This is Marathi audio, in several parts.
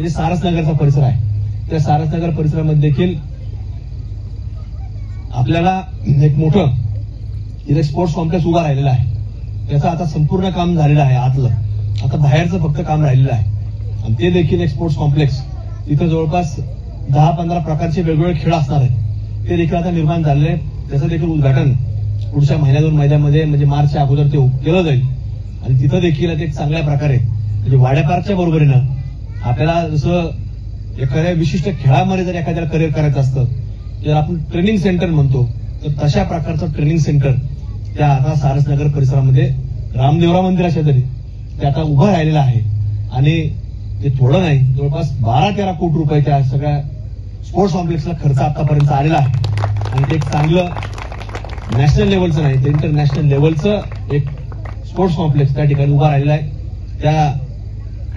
म्हणजे सारसनगरचा परिसर आहे. त्या सारसनगर परिसरामध्ये देखील आपल्याला एक मोठं इथे स्पोर्ट्स कॉम्प्लेक्स उभा राहिलेला आहे. त्याचं आता संपूर्ण काम झालेलं आहे आतलं. आता बाहेरचं फक्त काम राहिलेलं आहे. आणि ते देखील एक स्पोर्ट्स कॉम्प्लेक्स तिथं जवळपास दहा पंधरा प्रकारचे वेगवेगळे खेळ असणार आहेत. ते देखील आता निर्माण झालेले आहेत. त्याचं देखील उद्घाटन पुढच्या महिन्या दोन महिन्यामध्ये म्हणजे मार्चच्या अगोदर ते केलं जाईल. आणि तिथं देखील एक चांगल्या प्रकारे म्हणजे वाड्या पार्कच्या बरोबरीनं आपल्याला जसं एखाद्या विशिष्ट खेळामध्ये जर एखाद्याला करिअर करायचं असतं जर आपण ट्रेनिंग सेंटर म्हणतो तर तशा प्रकारचं ट्रेनिंग सेंटर त्या आता सारसनगर परिसरामध्ये रामदेवरा मंदिराच्या तरी ते आता उभं राहिलेलं आहे. आणि ते थोडं नाही जवळपास बारा तेरा कोटी रुपये त्या सगळ्या स्पोर्ट्स कॉम्प्लेक्सला खर्च आतापर्यंत आलेला आहे. आणि ते एक चांगलं नॅशनल लेवलचं नाही ते इंटरनॅशनल लेवलचं एक स्पोर्ट्स कॉम्प्लेक्स त्या ठिकाणी उभा राहिलेला आहे. त्या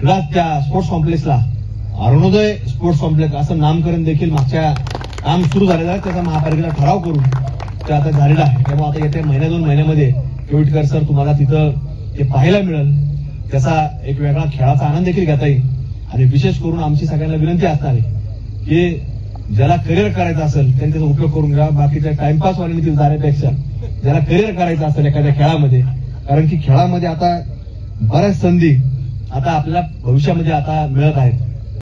त्या स्पोर्ट्स कॉम्प्लेक्सला. अरुणोदय स्पोर्ट्स कॉम्प्लेक्स असं नामकरण देखील मागच्या काम सुरू झालेलं आहे. त्याचा महापालिकेला ठराव करून ते आता झालेलं आहे. त्यामुळे आता येत्या महिन्या दोन महिन्यामध्ये केविटकर सर तुम्हाला तिथं ते पाहायला मिळेल. त्याचा एक वेगळा खेळाचा आनंद देखील घेता येईल. आणि विशेष करून आमची सगळ्यांना विनंती असणार आहे की ज्याला करिअर करायचं असेल त्यांनी त्याचा उपयोग करून घ्या. बाकीच्या टाइमपास वाले तिथे जाण्यापेक्षा ज्याला करिअर करायचं असेल एखाद्या खेळामध्ये कारण की खेळामध्ये आता बऱ्याच संधी आता आपल्याला भविष्यामध्ये आता मिळत आहेत